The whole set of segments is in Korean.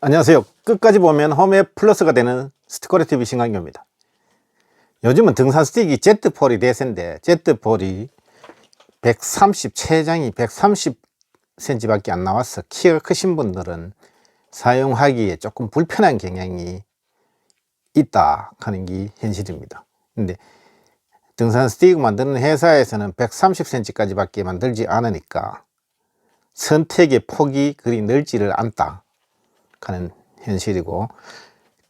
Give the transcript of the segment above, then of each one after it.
안녕하세요. 끝까지 보면 홈에 플러스가 되는 스티커리 TV 신강규입니다. 요즘은 등산 스틱이 제트폴이 대세인데 제트폴이 130 최장이 130cm 밖에 안 나와서 키가 크신 분들은 사용하기에 조금 불편한 경향이 있다 하는 게 현실입니다. 근데 등산 스틱 만드는 회사에서는 130cm까지 밖에 만들지 않으니까 선택의 폭이 그리 넓지를 않다 하는 현실이고.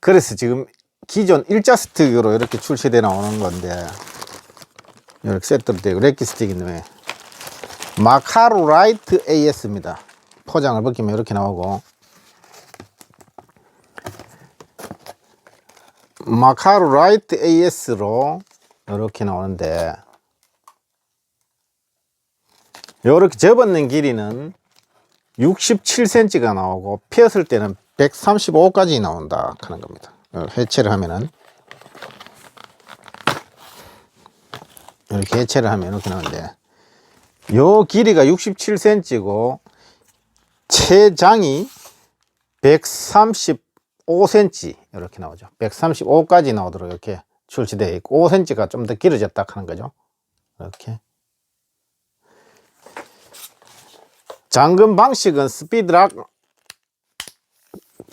그래서 지금 기존 일자 스틱으로 이렇게 출시돼 나오는 건데 이렇게 세트로 되고 레키 스틱인데 마카로 라이트 AS입니다. 포장을 벗기면 이렇게 나오고. 마카로 라이트 AS로 이렇게 나오는데 이렇게 접었는 길이는 67cm가 나오고 피었을 때는 135까지 나온다 하는 겁니다. 해체를 하면은 이렇게 해체를 하면 이렇게 나오는데 요 길이가 67cm고 최장이 135cm 이렇게 나오죠. 135까지 나오도록 이렇게 출시되어 있고 5cm가 좀 더 길어졌다 하는 거죠. 이렇게 잠금 방식은 스피드락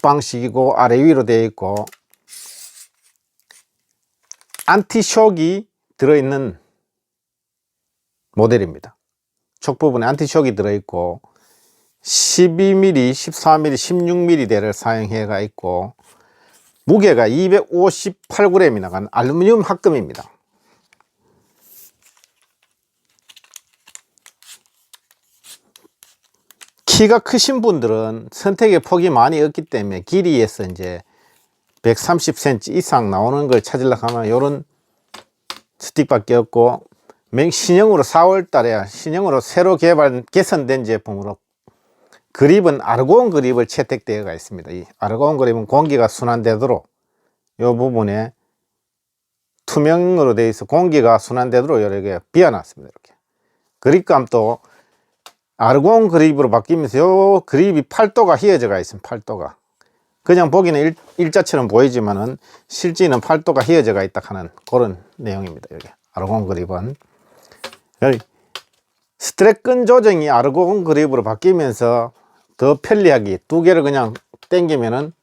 방식이고 아래 위로 되어 있고 안티쇼이 들어있는 모델입니다. 촉 부분에 안티쇼이 들어있고 12mm, 14mm, 16mm 대를 사용해가 있고 무게가 258g이 나간 알루미늄 합금입니다. 키가 크신 분들은 선택의 폭이 많이 없기 때문에 길이에서 이제 130cm 이상 나오는 걸 찾으려고 하면 이런 스틱밖에 없고 맹 신형으로 4월 달에 신형으로 새로 개발 개선된 제품으로 그립은 아르곤 그립을 채택되어 가 있습니다. 이 아르곤 그립은 공기가 순환되도록 이 부분에 투명으로 되어 있어 공기가 순환되도록 이렇게 비워놨습니다. 이렇게 그립감도 아르곤 그립으로 바뀌면서 요 그립이 팔도가 휘어져가 있습니다. 팔도가 그냥 보기는 일, 일자처럼 보이지만은 실제는 팔도가 휘어져가 있다 하는 그런 내용입니다. 여기 아르곤 그립은 여기 스트랩 끈 조정이 아르곤 그립으로 바뀌면서 더 편리하게 두 개를 그냥 당기면은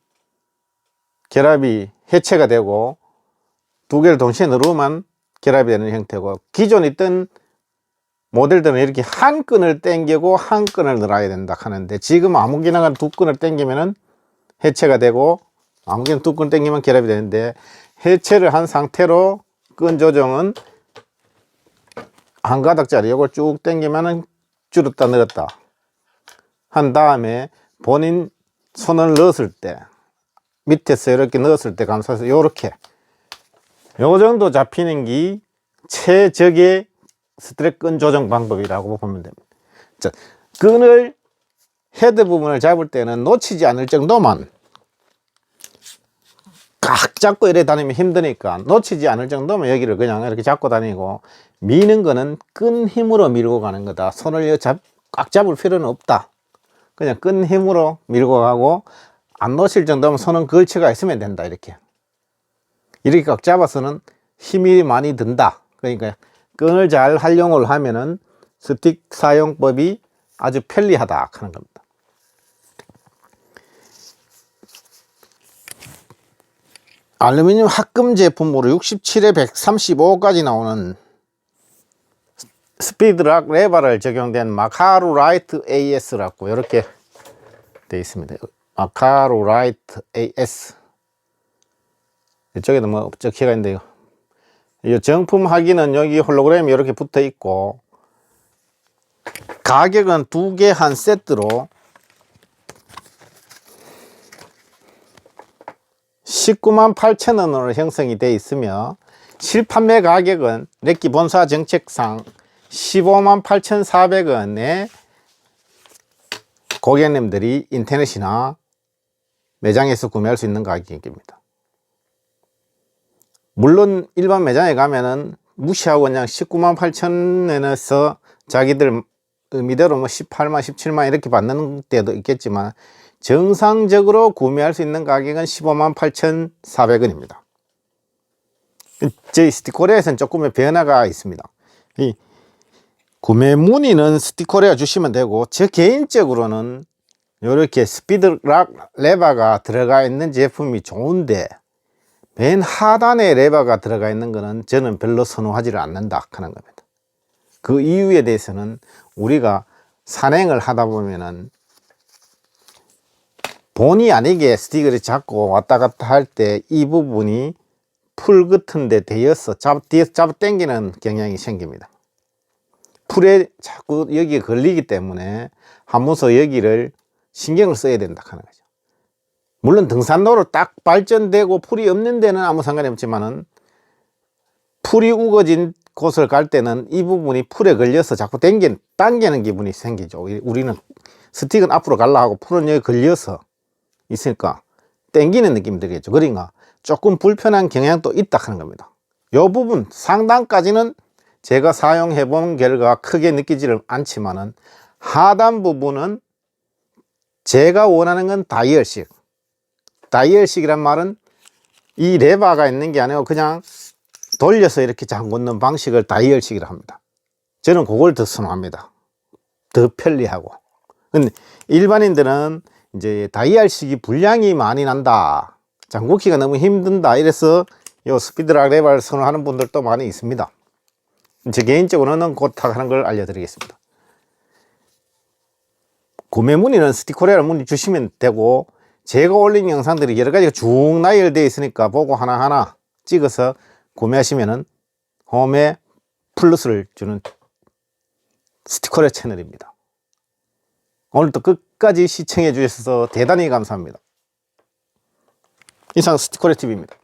결합이 해체가 되고 두 개를 동시에 누르면 결합이 되는 형태고 기존에 있던 모델들은 이렇게 한 끈을 당기고 한 끈을 넣어야 된다 하는데 지금 아무기나 두 끈을 당기면은 해체가 되고 아무기나 두 끈 당기면 결합이 되는데 해체를 한 상태로 끈 조정은 한 가닥짜리 이걸 쭉 당기면은 줄었다 늘었다. 한 다음에 본인 손을 넣었을 때 밑에서 이렇게 넣었을 때 감싸서 요렇게. 요 정도 잡히는 게 최적의 스트랩 끈 조정 방법이라고 보면 됩니다. 자, 끈을 헤드 부분을 잡을 때는 놓치지 않을 정도만 꽉 잡고 이래 다니면 힘드니까 놓치지 않을 정도면 여기를 그냥 이렇게 잡고 다니고 미는 거는 끈 힘으로 밀고 가는 거다. 손을 잡, 꽉 잡을 필요는 없다. 그냥 끈 힘으로 밀고 가고 안 놓칠 정도면 손은 걸치가 있으면 된다. 이렇게. 이렇게 꽉 잡아서는 힘이 많이 든다. 그러니까 끈을 잘 활용을 하면은 스틱 사용법이 아주 편리하다 하는 겁니다. 알루미늄 합금 제품으로 67에 135까지 나오는 스피드락 레버를 적용된 마카로 라이트 AS라고 이렇게 되어 있습니다. 마카로 라이트 AS 이쪽에도 뭐 적혀가 있는데요. 이 정품 확인은 여기 홀로그램이 이렇게 붙어 있고 가격은 두 개 한 세트로 19만 8천 원으로 형성이 되어 있으며 실판매 가격은 렉기 본사 정책상 15만 8,400원에 고객님들이 인터넷이나 매장에서 구매할 수 있는 가격입니다. 물론 일반 매장에 가면은 무시하고 그냥 19만 8천 원에서 자기들 의미대로 뭐 18만 17만 이렇게 받는 때도 있겠지만 정상적으로 구매할 수 있는 가격은 15만 8,400원입니다. 저희 스티코리아에서는 조금의 변화가 있습니다. 이 구매 문의는 스티코리아 주시면 되고 저 개인적으로는 이렇게 스피드락 레버가 들어가 있는 제품이 좋은데 맨 하단에 레버가 들어가 있는 거는 저는 별로 선호하지를 않는다 하는 겁니다. 그 이유에 대해서는 우리가 산행을 하다 보면은 본의 아니게 스틱을 잡고 왔다 갔다 할 때 이 부분이 풀 같은 데 대어서 잡, 뒤에서 잡아 당기는 경향이 생깁니다. 풀에 자꾸 여기에 걸리기 때문에 하면서 여기를 신경을 써야 된다 하는 거죠. 물론 등산로로 딱 발전되고 풀이 없는 데는 아무 상관이 없지만은 풀이 우거진 곳을 갈 때는 이 부분이 풀에 걸려서 자꾸 당긴, 당기는 기분이 생기죠. 우리- 우리는 스틱은 앞으로 갈라 하고 풀은 여기 걸려서 있으니까 당기는 느낌이 들겠죠. 그러니까 조금 불편한 경향도 있다 하는 겁니다. 이 부분 상단까지는 제가 사용해 본 결과 크게 느끼지를 않지만은 하단 부분은 제가 원하는 건 다이얼식. 다이얼식이란 말은 이 레버가 있는 게 아니고 그냥 돌려서 이렇게 잠그는 방식을 다이얼식이라 합니다. 저는 그걸 더 선호합니다. 더 편리하고. 근데 일반인들은 이제 다이얼식이 불량이 많이 난다. 잠그기가 너무 힘든다. 이래서 요 스피드락 레버를 선호하는 분들도 많이 있습니다. 제 개인적으로는 곧 하는 걸 알려드리겠습니다. 구매 문의는 스티커레를 문의 주시면 되고 제가 올린 영상들이 여러 가지가 쭉 나열되어 있으니까 보고 하나하나 찍어서 구매하시면은 홈에 플러스를 주는 스티커레 채널입니다. 오늘도 끝까지 시청해 주셔서 대단히 감사합니다. 이상 스티커레 TV입니다.